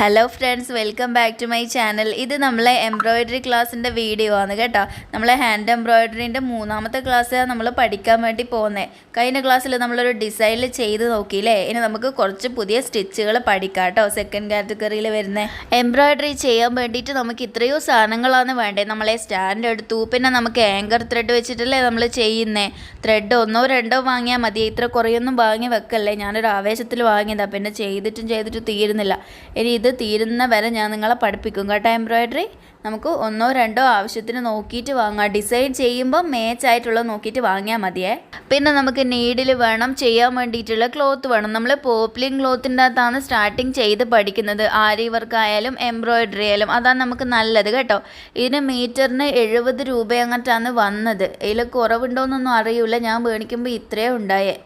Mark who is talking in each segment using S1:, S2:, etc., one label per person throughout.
S1: Hello friends welcome back to my channel ഇത് നമ്മളെ embroidery ക്ലാസ്സിന്റെ വീഡിയോ ആണ് കേട്ടോ. നമ്മളെ ഹാൻഡ് എംബ്രോയിഡറിന്റെ മൂന്നാമത്തെ ക്ലാസ് നമ്മൾ പഠിക്കാൻ വേണ്ടി പോകുന്നത് കഴിഞ്ഞ ക്ലാസ്സിൽ നമ്മളൊരു ഡിസൈനിൽ ചെയ്ത് നോക്കിയില്ലേ? ഇനി നമുക്ക് കുറച്ച് പുതിയ സ്റ്റിച്ചുകൾ പഠിക്കാം കേട്ടോ. സെക്കൻഡ് കാറ്റഗറിയിൽ വരുന്നത് എംബ്രോയിഡറി ചെയ്യാൻ വേണ്ടിയിട്ട് നമുക്ക് ഇത്രയോ സാധനങ്ങളാണ് വേണ്ടത് നമ്മളെ സ്റ്റാൻഡ് എടുത്തു. പിന്നെ നമുക്ക് ആങ്കർ ത്രെഡ് വെച്ചിട്ടല്ലേ നമ്മൾ ചെയ്യുന്നത് ത്രെഡ് ഒന്നോ രണ്ടോ വാങ്ങിയാൽ മതി. ഇത്ര കുറേയൊന്നും വാങ്ങി വെക്കല്ലേ? ഞാനൊരു ആവേശത്തിൽ വാങ്ങിയതാണ് പിന്നെ ചെയ്തിട്ടും ചെയ്തിട്ടും തീരുന്നില്ല. ഇനി ഇത് തീരുന്ന വരെ ഞാൻ നിങ്ങളെ പഠിപ്പിക്കും കേട്ടോ എംബ്രോയിഡറി നമുക്ക് ഒന്നോ രണ്ടോ ആവശ്യത്തിന് നോക്കിയിട്ട് വാങ്ങാം. ഡിസൈൻ ചെയ്യുമ്പോൾ മാച്ച് ആയിട്ടുള്ള നോക്കിയിട്ട് വാങ്ങിയാൽ മതിയേ. പിന്നെ നമുക്ക് നീഡിൽ വേണം ചെയ്യാൻ വേണ്ടിയിട്ടുള്ള ക്ലോത്ത് വേണം. നമ്മൾ പോപ്ലിൻ ക്ലോത്തിന്റെ അകത്താണ് സ്റ്റാർട്ടിങ് ചെയ്ത് പഠിക്കുന്നത്. ആരി വർക്ക് ആയാലും എംബ്രോയിഡറി ആയാലും അതാണ് നമുക്ക് നല്ലത് കേട്ടോ. ഇതിന് മീറ്ററിന് എഴുപത് രൂപ അങ്ങോട്ടാണ് വന്നത്. ഇതിൽ കുറവുണ്ടോയെന്നൊന്നും അറിയില്ല ഞാൻ മേടിക്കുമ്പോൾ ഇത്രയേ ഉണ്ടായേ.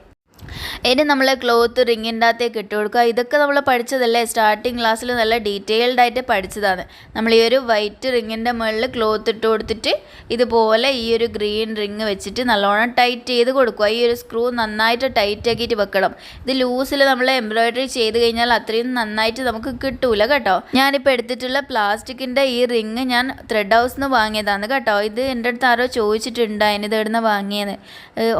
S1: ഇനി നമ്മൾ ക്ലോത്ത് റിങ്ങിന്റെ അകത്തേക്ക് ഇട്ട് കൊടുക്കുക. ഇതൊക്കെ നമ്മൾ പഠിച്ചതല്ലേ? സ്റ്റാർട്ടിങ് ക്ലാസ്സിൽ നല്ല ഡീറ്റെയിൽഡ് ആയിട്ട് പഠിച്ചതാണ്. നമ്മൾ ഈ ഒരു വൈറ്റ് റിങ്ങിന്റെ മുകളിൽ ക്ലോത്ത് ഇട്ട് കൊടുത്തിട്ട് ഇതുപോലെ ഈ ഒരു ഗ്രീൻ റിങ് വെച്ചിട്ട് നല്ലോണം ടൈറ്റ് ചെയ്ത് കൊടുക്കുക. ഈ ഒരു സ്ക്രൂ നന്നായിട്ട് ടൈറ്റ് ആക്കിയിട്ട് വെക്കണം. ഇത് ലൂസിൽ നമ്മൾ എംബ്രോയിഡറി ചെയ്ത് കഴിഞ്ഞാൽ അത്രയും നന്നായിട്ട് നമുക്ക് കിട്ടൂല കേട്ടോ. ഞാനിപ്പോൾ എടുത്തിട്ടുള്ള പ്ലാസ്റ്റിക്കിന്റെ ഈ റിങ് ഞാൻ ത്രെഡ് ഹൗസിൽ നിന്ന് വാങ്ങിയതാണ് കേട്ടോ. ഇത് എന്റെ അടുത്ത് ആരോ ചോദിച്ചിട്ടുണ്ടായിരുന്നു ഇത് എവിടുന്ന് വാങ്ങിയത്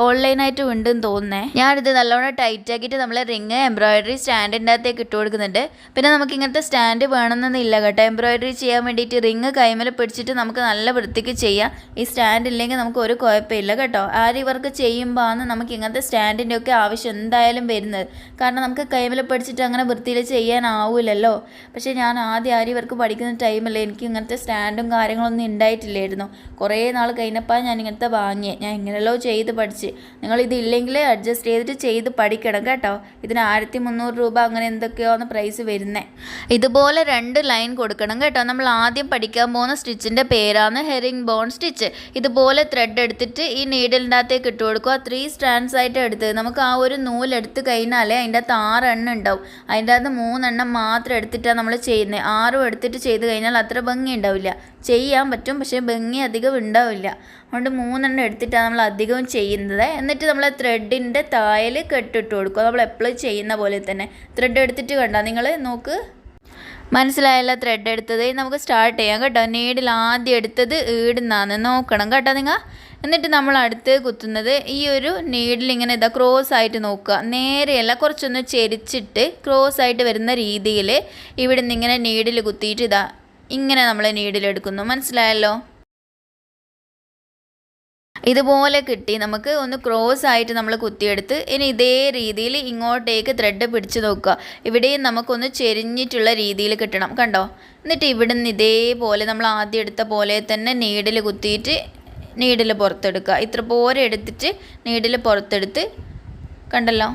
S1: ഓൺലൈനായിട്ടും ഉണ്ടെന്ന് തോന്നുന്നേ. ഞാനിത് നല്ലോണം ടൈറ്റ് ആക്കിയിട്ട് നമ്മൾ റിങ് എംബ്രോയിഡറി സ്റ്റാൻഡിന്റെ അകത്തേക്ക് ഇട്ട് കൊടുക്കുന്നുണ്ട്. പിന്നെ നമുക്ക് ഇങ്ങനത്തെ സ്റ്റാൻഡ് വേണമെന്നൊന്നുമില്ല കേട്ടോ. എംബ്രോയിഡറി ചെയ്യാൻ വേണ്ടിയിട്ട് റിങ് കൈമല പിടിച്ചിട്ട് നമുക്ക് നല്ല വൃത്തിക്ക് ചെയ്യാം. ഈ സ്റ്റാൻഡ് ഇല്ലെങ്കിൽ നമുക്ക് ഒരു കുഴപ്പമില്ല കേട്ടോ. ആരി വർക്ക് ചെയ്യുമ്പോൾ ആണ് നമുക്ക് ഇങ്ങനത്തെ സ്റ്റാൻഡിന്റെ ഒക്കെ ആവശ്യം എന്തായാലും വരുന്നത്. കാരണം നമുക്ക് കൈമല പിടിച്ചിട്ട് അങ്ങനെ വൃത്തിയിൽ ചെയ്യാനാവില്ലല്ലോ പക്ഷേ ഞാൻ ആദ്യം ആരി വർക്ക് പഠിക്കുന്ന ടൈമിൽ എനിക്ക് ഇങ്ങനത്തെ സ്റ്റാൻഡും കാര്യങ്ങളൊന്നും ഉണ്ടായിട്ടില്ലായിരുന്നു കുറേ നാൾ കഴിഞ്ഞപ്പോൾ ഞാൻ ഇങ്ങനത്തെ വാങ്ങിയേ. ഞാൻ ഇങ്ങനെയല്ലോ ചെയ്ത് പഠിച്ച്. നിങ്ങൾ ഇതില്ലെങ്കിൽ അഡ്ജസ്റ്റ് ചെയ്തിട്ട് ചെയ്ത് പഠിക്കണം കേട്ടോ. ഇതിന് ആയിരത്തി മുന്നൂറ് രൂപ അങ്ങനെ എന്തൊക്കെയാണ് പ്രൈസ് വരുന്നത് ഇതുപോലെ രണ്ട് ലൈൻ കൊടുക്കണം കേട്ടോ. നമ്മൾ ആദ്യം പഠിക്കാൻ പോകുന്ന സ്റ്റിച്ചിന്റെ പേരാണ് ഹെറിങ് ബോൺ സ്റ്റിച്ച് ഇതുപോലെ ത്രെഡ് എടുത്തിട്ട് ഈ നീഡിലിന്റെ അകത്തേക്ക് ഇട്ട് കൊടുക്കുക ത്രീ സ്റ്റാൻഡ്സ് ആയിട്ട് എടുത്ത് നമുക്ക് ആ ഒരു നൂലെടുത്ത് കഴിഞ്ഞാലേ അതിന്റെ അകത്ത് ആറെണ്ണം ഉണ്ടാവും. അതിന്റെ അകത്ത് മൂന്നെണ്ണം മാത്രം എടുത്തിട്ടാണ് നമ്മൾ ചെയ്യുന്നത് ആറും എടുത്തിട്ട് ചെയ്ത് കഴിഞ്ഞാൽ അത്ര ഭംഗി ഉണ്ടാവില്ല. ചെയ്യാൻ പറ്റും പക്ഷേ ഭംഗി അധികം ഉണ്ടാവില്ല. അതുകൊണ്ട് മൂന്നെണ്ണം എടുത്തിട്ടാണ് നമ്മൾ അധികവും ചെയ്യുന്നത്. എന്നിട്ട് നമ്മൾ ത്രെഡിന്റെ തായൽ കെട്ടിട്ട് കൊടുക്കുക നമ്മൾ എപ്പോഴും ചെയ്യുന്ന പോലെ തന്നെ. ത്രെഡ് എടുത്തിട്ട് കണ്ട? നിങ്ങൾ നോക്ക്. മനസ്സിലായല്ല ത്രെഡ് എടുത്തത്? നമുക്ക് സ്റ്റാർട്ട് ചെയ്യാം കേട്ടോ. നീഡിൽ ആദ്യം എടുത്തത് ഈടുന്നാന്ന്. നോക്കണം കേട്ടോ നിങ്ങൾ. എന്നിട്ട് നമ്മൾ അടുത്ത് കുത്തുന്നത് ഈ ഒരു നീഡിൽ ഇങ്ങനെ ഇതാ ക്രോസ് ആയിട്ട് നോക്കുക. നേരെയല്ല കുറച്ചൊന്ന് ചെരിച്ചിട്ട് ക്രോസ് ആയിട്ട് വരുന്ന രീതിയിൽ ഇവിടെ നിന്ന് ഇങ്ങനെ നീഡിൽ കുത്തിയിട്ട് ഇതാ ഇങ്ങനെ നമ്മൾ നീഡിലെടുക്കുന്നു. മനസ്സിലായല്ലോ? ഇതുപോലെ കിട്ടി നമുക്ക് ഒന്ന് ക്രോസ് ആയിട്ട് നമ്മൾ കുത്തിയെടുത്ത് ഇനി ഇതേ രീതിയിൽ ഇങ്ങോട്ടേക്ക് ത്രെഡ് പിടിച്ച് നോക്കുക. ഇവിടെയും നമുക്കൊന്ന് ചെരിഞ്ഞിട്ടുള്ള രീതിയിൽ കിട്ടണം. കണ്ടോ? എന്നിട്ട് ഇവിടെ നിന്ന് ഇതേപോലെ നമ്മൾ ആദ്യം എടുത്ത പോലെ തന്നെ നീഡിൽ കുത്തിയിട്ട് നീഡിൽ പുറത്തെടുക്കുക. ഇത്ര പോരെ എടുത്തിട്ട് നീഡിൽ പുറത്തെടുത്ത് കണ്ടല്ലോ?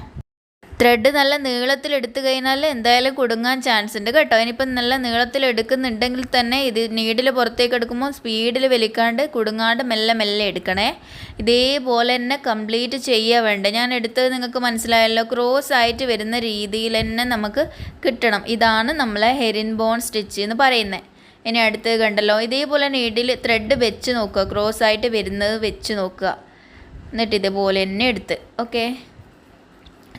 S1: ത്രെഡ് നല്ല നീളത്തിൽ എടുത്തു കഴിഞ്ഞാൽ എന്തായാലും കുടുങ്ങാൻ ചാൻസ് ഉണ്ട് കേട്ടോ. ഇനിയിപ്പം നല്ല നീളത്തിൽ എടുക്കുന്നുണ്ടെങ്കിൽ തന്നെ ഇത് നീഡിൽ പുറത്തേക്ക് എടുക്കുമ്പോൾ സ്പീഡിൽ വലിക്കാണ്ട് കുടുങ്ങാണ്ട് മെല്ലെ മെല്ലെ എടുക്കണേ. ഇതേപോലെ തന്നെ കംപ്ലീറ്റ് ചെയ്യുക വേണ്ട. ഞാൻ എടുത്തത് നിങ്ങൾക്ക് മനസ്സിലായല്ലോ ക്രോസ് ആയിട്ട് വരുന്ന രീതിയിൽ തന്നെ നമുക്ക് കിട്ടണം. ഇതാണ് നമ്മളെ ഹെരിൻ ബോൺ സ്റ്റിച്ച് എന്ന് പറയുന്നത് ഇനി അടുത്ത് കണ്ടല്ലോ ഇതേപോലെ നീഡിൽ ത്രെഡ് വെച്ച് നോക്കുക ക്രോസ് ആയിട്ട് വരുന്നത് വെച്ച് നോക്കുക. എന്നിട്ട് ഇതുപോലെ തന്നെ എടുത്ത് ഓക്കെ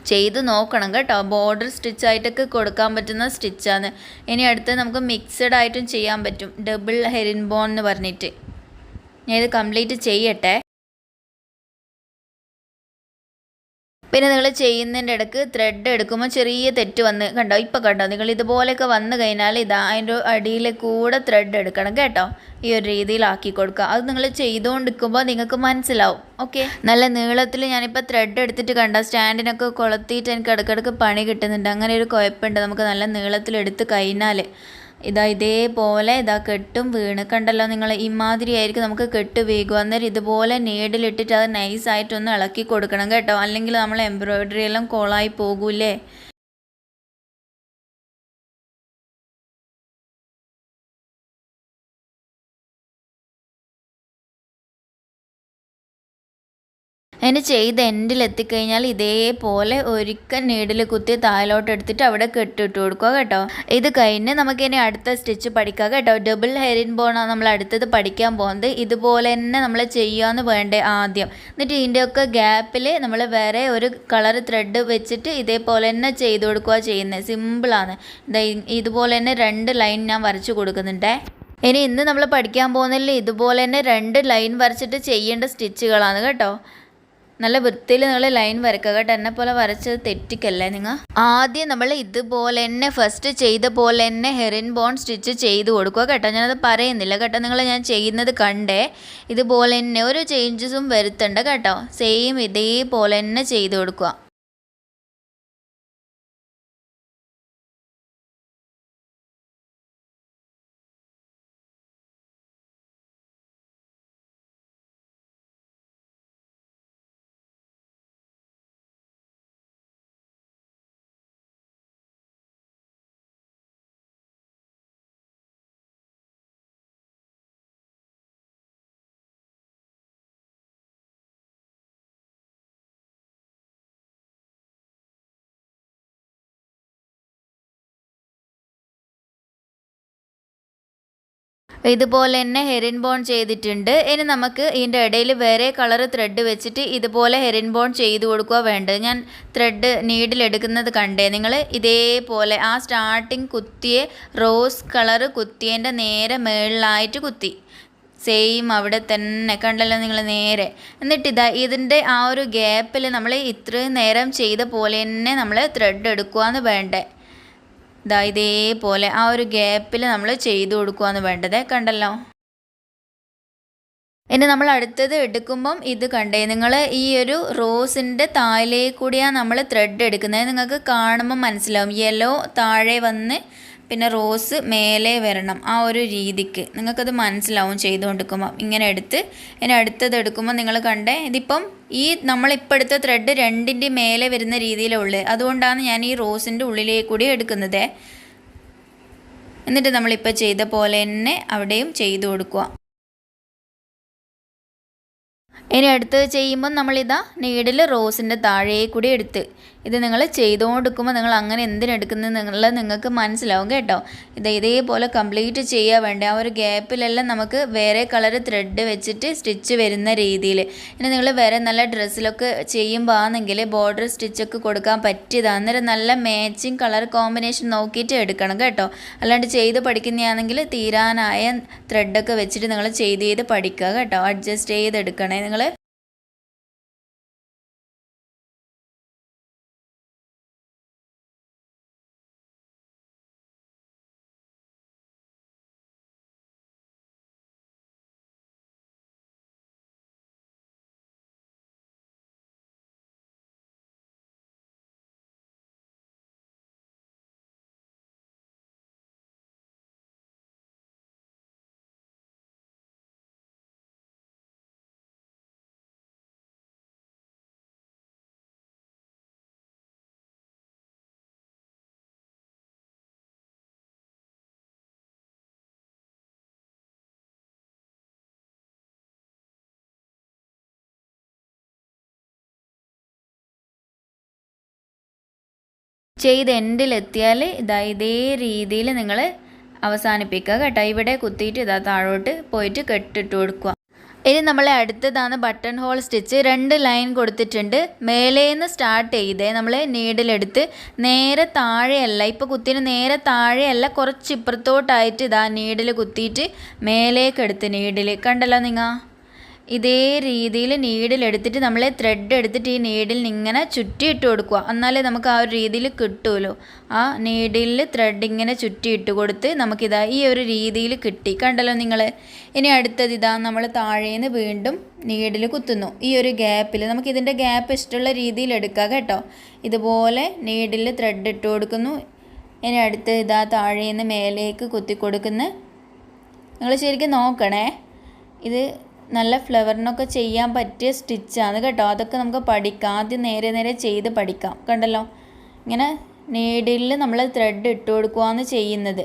S1: ചെയ്ത് നോക്കണം കേട്ടോ. ബോർഡർ സ്റ്റിച്ചായിട്ടൊക്കെ കൊടുക്കാൻ പറ്റുന്ന സ്റ്റിച്ചാണ്. ഇനി അടുത്ത് നമുക്ക് മിക്സഡ് ആയിട്ടും ചെയ്യാൻ പറ്റും. ഡബിൾ ഹെരിൻ ബോൺ എന്ന് പറഞ്ഞിട്ട്. ഞാൻ ഇത് കംപ്ലീറ്റ് ചെയ്യട്ടെ. പിന്നെ നിങ്ങൾ ചെയ്യുന്നതിന്റെ ഇടയ്ക്ക് ത്രെഡ് എടുക്കുമ്പോൾ ചെറിയ തെറ്റ് വന്ന് കണ്ടോ? ഇപ്പോൾ കണ്ടോ? നിങ്ങൾ ഇതുപോലെയൊക്കെ വന്നു കഴിഞ്ഞാൽ ഇതാ അതിന്റെ അടിയിൽ കൂടെ ത്രെഡ് എടുക്കണം കേട്ടോ. ഈ ഒരു രീതിയിലാക്കി കൊടുക്കുക. അത് നിങ്ങൾ ചെയ്തുകൊണ്ടിരിക്കുമ്പോൾ നിങ്ങൾക്ക് മനസ്സിലാവും. ഓക്കെ നല്ല നീളത്തിൽ ഞാനിപ്പോൾ ത്രെഡ് എടുത്തിട്ട് കണ്ട? സ്റ്റാൻഡിനൊക്കെ കൊളത്തിയിട്ട് എനിക്ക് ഇടയ്ക്കിടയ്ക്ക് പണി കിട്ടുന്നുണ്ട്. അങ്ങനെ ഒരു കുഴപ്പമുണ്ട്. നമുക്ക് നല്ല നീളത്തിൽ എടുത്ത് കഴിഞ്ഞാൽ ഇതാ ഇതേപോലെ ഇതാ കെട്ടും വീണ്. കണ്ടല്ലോ നിങ്ങൾ ഇമാതിരി ആയിരിക്കും നമുക്ക് കെട്ട് വീകും അന്നേരം ഇതുപോലെ നീഡിലിട്ടിട്ട് അത് നൈസായിട്ടൊന്ന് ഇളക്കി കൊടുക്കണം കേട്ടോ. അല്ലെങ്കിൽ നമ്മൾ എംബ്രോയിഡറി എല്ലാം കോളായി പോകൂലേ അതിന് ചെയ്ത് എൻഡിൽ എത്തിക്കഴിഞ്ഞാൽ ഇതേപോലെ ഒരിക്കൽ നീഡിൽ കുത്തി താഴോട്ട് എടുത്തിട്ട് അവിടെ കെട്ടിട്ട് കൊടുക്കുക കേട്ടോ. ഇത് കഴിഞ്ഞ് നമുക്ക് ഇനി അടുത്ത സ്റ്റിച്ച് പഠിക്കാം കേട്ടോ. ഡബിൾ ഹെറിൻ ബോണാണ് നമ്മൾ അടുത്തത് പഠിക്കാൻ പോകുന്നത്. ഇതുപോലെ തന്നെ നമ്മൾ ചെയ്യാമെന്ന് വേണ്ടേ ആദ്യം. എന്നിട്ട് ഇതിന്റെയൊക്കെ ഗ്യാപ്പിൽ നമ്മൾ വേറെ ഒരു കളർ ത്രെഡ് വെച്ചിട്ട് ഇതേപോലെ തന്നെ ചെയ്ത് കൊടുക്കുക ചെയ്യുന്നത്. സിമ്പിളാണ് ഇതുപോലെ തന്നെ രണ്ട് ലൈൻ ഞാൻ വരച്ചു കൊടുക്കുന്നുണ്ടേ. ഇനി ഇന്ന് നമ്മൾ പഠിക്കാൻ പോകുന്നതിൽ ഇതുപോലെ തന്നെ രണ്ട് ലൈൻ വരച്ചിട്ട് ചെയ്യേണ്ട സ്റ്റിച്ചുകളാണ് കേട്ടോ. നല്ല വൃത്തിയിൽ നിങ്ങൾ ലൈൻ വരക്കുക. കേട്ടോ എന്നെ പോലെ വരച്ചത് തെറ്റിക്കല്ലേ നിങ്ങൾ? ആദ്യം നമ്മൾ ഇതുപോലെ തന്നെ ഫസ്റ്റ് ചെയ്ത പോലെ തന്നെ ഹെറിൻ ബോൺ സ്റ്റിച്ച് ചെയ്ത് കൊടുക്കുക കേട്ടോ. ഞാനത് പറയുന്നില്ല കേട്ടോ. നിങ്ങൾ ഞാൻ ചെയ്യുന്നത് കണ്ടേ. ഇതുപോലെ തന്നെ ഒരു ചേഞ്ചസും വരുത്തണ്ട കേട്ടോ. സെയിം ഇതേപോലെ തന്നെ ചെയ്ത് കൊടുക്കുക. ഇതുപോലെ തന്നെ ഹെറിൻ ബോൺ ചെയ്തിട്ടുണ്ട്. ഇനി നമുക്ക് ഇതിന്റെ ഇടയിൽ വേറെ കളർ ത്രെഡ് വെച്ചിട്ട് ഇതുപോലെ ഹെറിൻ ബോൺ ചെയ്ത് കൊടുക്കുക വേണ്ടത്. ഞാൻ ത്രെഡ് നീഡിലെടുക്കുന്നത് കണ്ടേ. നിങ്ങൾ ഇതേപോലെ ആ സ്റ്റാർട്ടിങ് കുത്തിയെ റോസ് കളർ കുത്തിയതിന്റെ നേരെ മേളിലായിട്ട് കുത്തി. സെയിം അവിടെ തന്നെ കണ്ടല്ലോ നിങ്ങൾ നേരെ. എന്നിട്ട് ഇതാ ഇതിന്റെ ആ ഒരു ഗ്യാപ്പിൽ നമ്മൾ ഇത്രയും നേരം ചെയ്ത പോലെ തന്നെ നമ്മൾ ത്രെഡ് എടുക്കുകയെന്ന് വേണ്ടേ. ഇതാ ഇതേപോലെ ആ ഒരു ഗ്യാപ്പിൽ നമ്മൾ ചെയ്തു കൊടുക്കുകയെന്ന് വേണ്ടത്. കണ്ടല്ലോ? ഇനി നമ്മൾ അടുത്തത് എടുക്കുമ്പം ഇത് കണ്ടേ നിങ്ങൾ ഈ ഒരു റോസിന്റെ താഴെ കൂടിയാണ് നമ്മൾ ത്രെഡ് എടുക്കുന്നത് നിങ്ങൾക്ക് കാണുമ്പോൾ മനസ്സിലാവും. യെല്ലോ താഴെ വന്ന് പിന്നെ റോസ് മേലെ വരണം ആ ഒരു രീതിക്ക്. നിങ്ങൾക്കത് മനസ്സിലാവും ചെയ്തുകൊണ്ടിരിക്കുമ്പോൾ ഇങ്ങനെ എടുത്ത് ഇനി അടുത്തത് എടുക്കുമ്പോൾ നിങ്ങൾ കണ്ടേ ഇതിപ്പം ഈ നമ്മളിപ്പോൾ എടുത്ത ത്രെഡ് രണ്ടിന്റെ മേലെ വരുന്ന രീതിയിലുള്ളത് അതുകൊണ്ടാണ് ഞാൻ ഈ റോസിന്റെ ഉള്ളിലേക്ക് കൂടി എടുക്കുന്നത്. എന്നിട്ട് നമ്മളിപ്പോൾ ചെയ്ത പോലെ തന്നെ അവിടെയും ചെയ്തു കൊടുക്കുക. ഇനി അടുത്തത് ചെയ്യുമ്പോൾ നമ്മളിതാ നീഡിൽ റോസിന്റെ താഴേ കൂടി എടുത്ത്. ഇത് നിങ്ങൾ ചെയ്തുകൊണ്ടിരിക്കുമ്പോൾ നിങ്ങൾ അങ്ങനെ എന്തിനെടുക്കുന്നത് നിങ്ങൾ നിങ്ങൾക്ക് മനസ്സിലാവും കേട്ടോ. ഇത് ഇതേപോലെ കംപ്ലീറ്റ് ചെയ്യുക വേണ്ട ആ ഒരു ഗ്യാപ്പിലെല്ലാം നമുക്ക് വേറെ കളർ ത്രെഡ് വെച്ചിട്ട് സ്റ്റിച്ച് വരുന്ന രീതിയിൽ. ഇനി നിങ്ങൾ വേറെ നല്ല ഡ്രസ്സിലൊക്കെ ചെയ്യുമ്പോൾ ആണെങ്കിൽ ബോർഡർ സ്റ്റിച്ചൊക്കെ കൊടുക്കാൻ പറ്റിയതാണ് അന്നേരം നല്ല മാച്ചിങ് കളർ കോമ്പിനേഷൻ നോക്കിയിട്ട് എടുക്കണം കേട്ടോ. അല്ലാണ്ട് ചെയ്ത് പഠിക്കുന്നതാണെങ്കിൽ തീരാനായ ത്രെഡൊക്കെ വെച്ചിട്ട് നിങ്ങൾ ചെയ്ത് ചെയ്ത് പഠിക്കുക കേട്ടോ. അഡ്ജസ്റ്റ് ചെയ്തെടുക്കണേ നിങ്ങൾ. ചെയ്ത് എൻഡിലെത്തിയാൽ ഇതാ ഇതേ രീതിയിൽ നിങ്ങൾ അവസാനിപ്പിക്കുക കേട്ടോ. ഇവിടെ കുത്തിയിട്ട് ഇതാ താഴോട്ട് പോയിട്ട് കെട്ടിട്ട് കൊടുക്കുക. ഇനി നമ്മളെ അടുത്തതാണ് ബട്ടൺ ഹോൾ സ്റ്റിച്ച്. രണ്ട് ലൈൻ കൊടുത്തിട്ടുണ്ട്. മേലേന്ന് സ്റ്റാർട്ട് ചെയ്തേ നമ്മൾ നീഡിലെടുത്ത്. നേരെ താഴെയല്ല ഇപ്പോൾ കുത്തിന് നേരെ താഴെയല്ല കുറച്ച് ഇപ്പുറത്തോട്ടായിട്ട് ഇതാ നീഡിൽ കുത്തിയിട്ട് മേലേക്കെടുത്ത് നീഡിൽ കണ്ടല്ലോ നിങ്ങൾ ഇതേ രീതിയിൽ നീഡിൽ എടുത്തിട്ട് നമ്മൾ ത്രെഡ് എടുത്തിട്ട് ഈ നീഡിൽ ഇങ്ങനെ ചുറ്റിയിട്ട് കൊടുക്കുക. എന്നാലേ നമുക്ക് ആ ഒരു രീതിയിൽ കിട്ടുമല്ലോ ആ നീഡിൽ ത്രെഡ് ഇങ്ങനെ ചുറ്റിയിട്ട് കൊടുത്ത് നമുക്കിതാ ഈ ഒരു രീതിയിൽ കിട്ടി. കണ്ടല്ലോ നിങ്ങൾ ഇനി അടുത്തത് ഇതാ നമ്മൾ താഴേന്ന് വീണ്ടും നീഡിൽ കുത്തുന്നു. ഈ ഒരു ഗ്യാപ്പിൽ നമുക്ക് ഇതിന്റെ ഗ്യാപ്പ് ഇഷ്ടമുള്ള രീതിയിൽ എടുക്കാം കേട്ടോ. ഇതുപോലെ നീഡിൽ ത്രെഡ് ഇട്ട് കൊടുക്കുന്നു. ഇനി അടുത്ത് ഇതാ താഴേന്ന് മേലേക്ക് കുത്തി കൊടുക്കുന്നു നിങ്ങൾ ശരിക്കും നോക്കണേ. ഇത് നല്ല ഫ്ലവറിനൊക്കെ ചെയ്യാൻ പറ്റിയ സ്റ്റിച്ചാണ് കേട്ടോ. അതൊക്കെ നമുക്ക് പഠിക്കാം. ആദ്യം നേരെ നേരെ ചെയ്ത് പഠിക്കാം. കണ്ടല്ലോ? ഇങ്ങനെ നീഡിലിൽ നമ്മൾ ത്രെഡ് ഇട്ട് കൊടുക്കുകയാണ് ചെയ്യുന്നത്.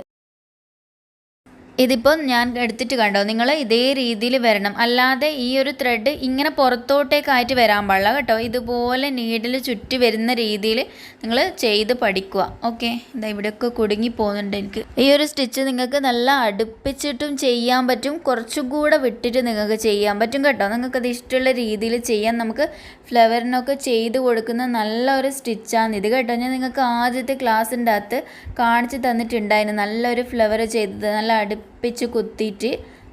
S1: ഇതിപ്പോൾ ഞാൻ എടുത്തിട്ട് കണ്ടോ? നിങ്ങൾ ഇതേ രീതിയിൽ വരണം. അല്ലാതെ ഈ ഒരു ത്രെഡ് ഇങ്ങനെ പുറത്തോട്ടേക്കായിട്ട് വരാൻ പാടില്ല കേട്ടോ. ഇതുപോലെ നീഡിൽ ചുറ്റി വരുന്ന രീതിയിൽ നിങ്ങൾ ചെയ്ത് പഠിക്കുക. ഓക്കെ ഇതാ ഇവിടെയൊക്കെ കുടുങ്ങി പോകുന്നുണ്ട് എനിക്ക്. ഈ ഒരു സ്റ്റിച്ച് നിങ്ങൾക്ക് നല്ല അടുപ്പിച്ചിട്ടും ചെയ്യാൻ പറ്റും. കുറച്ചും കൂടെ വിട്ടിട്ട് നിങ്ങൾക്ക് ചെയ്യാൻ പറ്റും കേട്ടോ. നിങ്ങൾക്കത് ഇഷ്ടമുള്ള രീതിയിൽ ചെയ്യാൻ നമുക്ക് ഫ്ലവറിനൊക്കെ ചെയ്ത് കൊടുക്കുന്ന നല്ല ഒരു സ്റ്റിച്ചാണ് ഇത് കേട്ടോ. ഞാൻ നിങ്ങൾക്ക് ആദ്യത്തെ ക്ലാസ്സിന്റെ അകത്ത് കാണിച്ച് തന്നിട്ടുണ്ടായിരുന്നു. നല്ലൊരു ഫ്ലവർ ചെയ്തത്. നല്ല അടുപ്പിച്ച് കുത്തിയിട്ട്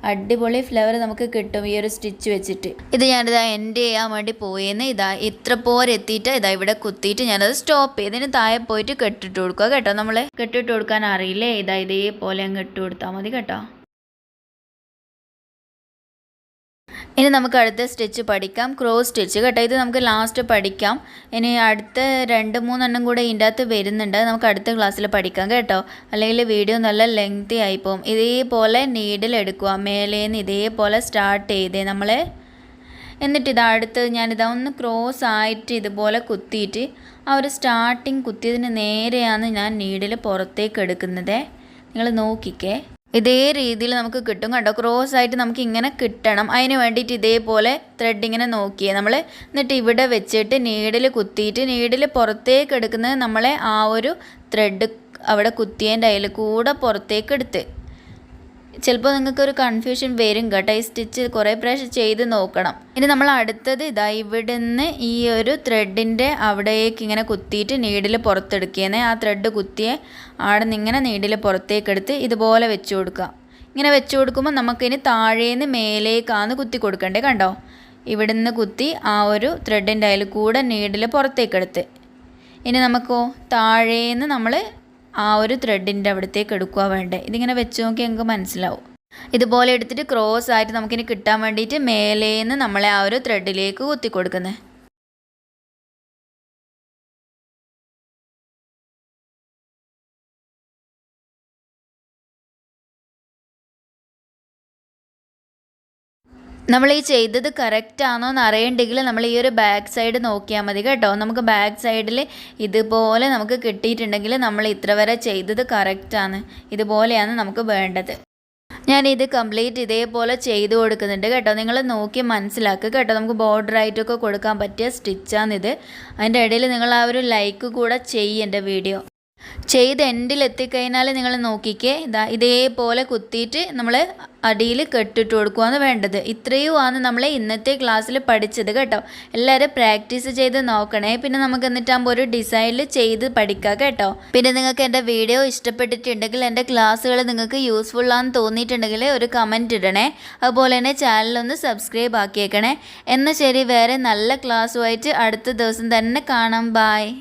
S1: അടിപൊളി ഫ്ലവർ നമുക്ക് കിട്ടും ഈ ഒരു സ്റ്റിച്ച് വെച്ചിട്ട്. ഇത് ഞാനിതാ എൻഡ് ചെയ്യാൻ വേണ്ടി പോയെന്ന് ഇതാ ഇത്ര പോരെത്തിയിട്ട് ഇതാ ഇവിടെ കുത്തിയിട്ട് ഞാനത് സ്റ്റോപ്പ് ചെയ്തതിന് താഴെ പോയിട്ട് കെട്ടിട്ട് കൊടുക്കുക കേട്ടോ നമ്മൾ കെട്ടിട്ട് കൊടുക്കാൻ അറിയില്ലേ? ഇതാ ഇതേപോലെ അങ്ങ് ഇട്ട് കൊടുത്താൽ മതി കേട്ടോ. ഇനി നമുക്ക് അടുത്ത സ്റ്റിച്ച് പഠിക്കാം. ക്രോസ് സ്റ്റിച്ച് കേട്ടോ. ഇത് നമുക്ക് ലാസ്റ്റ് പഠിക്കാം. ഇനി അടുത്ത രണ്ട് മൂന്നെണ്ണം കൂടെ ഇതിന്റെ അകത്ത് വരുന്നുണ്ട്. നമുക്ക് അടുത്ത ക്ലാസ്സിൽ പഠിക്കാം കേട്ടോ. അല്ലെങ്കിൽ വീഡിയോ നല്ല ലെങ്തി ആയിപ്പോവും ഇതേപോലെ നീഡിൽ എടുക്കുക. മേലേന്ന് ഇതേപോലെ സ്റ്റാർട്ട് ചെയ്തേ നമ്മൾ എന്നിട്ട് ഇത് അടുത്ത് ഞാനിതാ ഒന്ന് ക്രോസ് ആയിട്ട് ഇതുപോലെ കുത്തിയിട്ട് ആ ഒരു സ്റ്റാർട്ടിങ് കുത്തിയതിന് നേരെയാണ് ഞാൻ നീഡിൽ പുറത്തേക്ക് എടുക്കുന്നത്. നിങ്ങൾ നോക്കിക്കേ. ഇതേ രീതിയിൽ നമുക്ക് കിട്ടും കണ്ടോ? ക്രോസ് ആയിട്ട് നമുക്ക് ഇങ്ങനെ കിട്ടണം. അതിന് വേണ്ടിയിട്ട് ഇതേപോലെ ത്രെഡ് ഇങ്ങനെ നോക്കിയേ. നമ്മൾ എന്നിട്ട് ഇവിടെ വെച്ചിട്ട് നീഡിൽ കുത്തിയിട്ട് നീഡിൽ പുറത്തേക്ക് എടുക്കുന്നത് നമ്മളെ ആ ഒരു ത്രെഡ് അവിടെ കുത്തിയതിന്റെ അതിൽ കൂടെ പുറത്തേക്ക് എടുത്ത്. ചിലപ്പോൾ നിങ്ങൾക്കൊരു കൺഫ്യൂഷൻ വരും കേട്ടോ. ഈ സ്റ്റിച്ച് കുറേ പ്രാവശ്യം ചെയ്ത് നോക്കണം. ഇനി നമ്മൾ അടുത്തത് ഇതാ ഇവിടുന്ന് ഈ ഒരു ത്രെഡിന്റെ അവിടേക്ക് ഇങ്ങനെ കുത്തിയിട്ട് നീഡിൽ പുറത്തെടുക്കുകയെന്ന് ആ ത്രെഡ് കുത്തിയെ അവിടെ നിന്ന് ഇങ്ങനെ നീഡിൽ പുറത്തേക്കെടുത്ത് ഇതുപോലെ വെച്ച് കൊടുക്കുക. ഇങ്ങനെ വെച്ച് കൊടുക്കുമ്പോൾ നമുക്കിനി താഴേന്ന് മേലേക്കാന്ന് കുത്തി കൊടുക്കണ്ടേ കണ്ടോ? ഇവിടുന്ന് കുത്തി ആ ഒരു ത്രെഡിന്റെ അതിൽ കൂടെ നീഡിൽ പുറത്തേക്കെടുത്ത് ഇനി നമുക്കോ? താഴേന്ന് നമ്മൾ ആ ഒരു ത്രെഡിന്റെ അവിടത്തേക്ക് എടുക്കുക വേണ്ടേ? ഇതിങ്ങനെ വെച്ച് നോക്കി നമുക്ക് മനസ്സിലാവും. ഇതുപോലെ എടുത്തിട്ട് ക്രോസ് ആയിട്ട് നമുക്കിനി കിട്ടാൻ വേണ്ടിയിട്ട് മേലേന്ന് നമ്മളെ ആ ഒരു ത്രെഡിലേക്ക് കുത്തി കൊടുക്കുന്നത് നമ്മൾ ഈ ചെയ്തത് കറക്റ്റ് ആണോ എന്ന് അറിയണ്ടെങ്കിൽ നമ്മൾ ഈ ഒരു ബാക്ക് സൈഡ് നോക്കിയാൽ മതി കേട്ടോ. നമുക്ക് ബാക്ക് സൈഡിൽ ഇതുപോലെ നമുക്ക് കിട്ടിയിട്ടുണ്ടെങ്കിൽ നമ്മൾ ഇത്ര വരെ ചെയ്തത് കറക്റ്റാണ് ഇതുപോലെയാണ് നമുക്ക് വേണ്ടത്. ഞാൻ ഇത് കംപ്ലീറ്റ് ഇതേപോലെ ചെയ്ത് കൊടുക്കുന്നുണ്ട് കേട്ടോ. നിങ്ങൾ നോക്കി മനസ്സിലാക്കുക കേട്ടോ. നമുക്ക് ബോർഡർ ആയിട്ടൊക്കെ കൊടുക്കാൻ പറ്റിയ സ്റ്റിച്ചാണിത് അതിന്റെ ഇടയിൽ നിങ്ങൾ ആ ഒരു ലൈക്ക് കൂടെ ചെയ്യേണ്ട വീഡിയോ ചെയ്ത് എൻഡിൽ എത്തിക്കഴിഞ്ഞാൽ നിങ്ങൾ നോക്കിക്കേ ഇതാ ഇതേപോലെ കുത്തിയിട്ട് നമ്മൾ അടിയിൽ കെട്ടിട്ട് കൊടുക്കുകയാണ് വേണ്ടത്. ഇത്രയുമാണ് നമ്മൾ ഇന്നത്തെ ക്ലാസ്സിൽ പഠിച്ചത് കേട്ടോ. എല്ലാവരും പ്രാക്ടീസ് ചെയ്ത് നോക്കണേ. പിന്നെ നമുക്ക് എന്നിട്ടാകുമ്പോൾ ഒരു ഡിസൈനിൽ ചെയ്ത് പഠിക്കാം കേട്ടോ. പിന്നെ നിങ്ങൾക്ക് എന്റെ വീഡിയോ ഇഷ്ടപ്പെട്ടിട്ടുണ്ടെങ്കിൽ എന്റെ ക്ലാസ്സുകൾ നിങ്ങൾക്ക് യൂസ്ഫുൾ ആണെന്ന് തോന്നിയിട്ടുണ്ടെങ്കിൽ ഒരു കമന്റ് ഇടണേ. അതുപോലെ തന്നെ ചാനലൊന്ന് സബ്സ്ക്രൈബ് ആക്കിയേക്കണേ. എന്നാൽ ശരി വേറെ നല്ല ക്ലാസ്സുമായിട്ട് അടുത്ത ദിവസം തന്നെ കാണാം. ബായ്